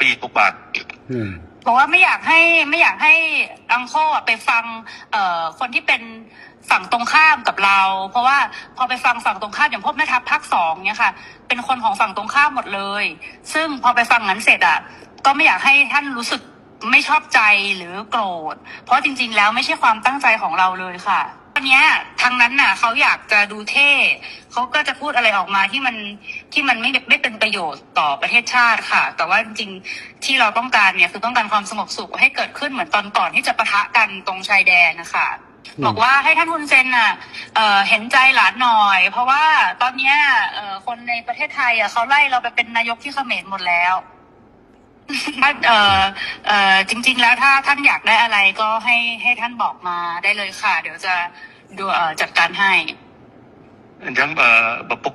ปีกว่าอืม บอกว่าไม่อยากให้ไม่อยากให้อังโคอะไปฟังเอ่อคนที่เป็นฝั่งตรงข้ามกับเรา เพราะว่าพอไปฟังฝั่งตรงข้ามอย่างพวกแม่ทัพภาคสองเนี่ยค่ะ เป็นคนของฝั่งตรงข้ามหมดเลย ซึ่งพอไปฟังนั้นเสร็จอะก็ไม่อยากให้ท่านรู้สึกไม่ชอบใจหรือโกรธ เพราะจริง ๆ แล้วไม่ใช่ความตั้งใจของเราเลยค่ะวั นเนี้ยทางนั้นน่ะเขาอยากจะดูเท่เขาก็จะพูดอะไรออกมาที่มันที่มันไม่ไม่เป็นประโยชน์ต่อประเทศชาติค่ะ แต่ว่าจริงๆที่เราต้องการเนี่ยคือต้องการความสงบสุขให้เกิดขึ้นเหมือนตอนก่อนที่จะปะทะกันตรงชายแดนนะคะอืมบอกว่าให้ท่านฮุนเซนน่ะเอ่อเห็นใจหลานหน่อย เพราะว่าตอนเนี้ยเอ่อคนในประเทศไทยอะเขาไล่เราไปเป็นนายกที่เขมรหมดแล้ว ถ้าเอ่อเอ่อจริง ๆ แล้วถ้าท่านอยากได้อะไรก็ให้ให้ท่านบอกมาได้เลยค่ะ เดี๋ยวจะดูเอ่อจัดการให้ ยังเอ่อแบบปก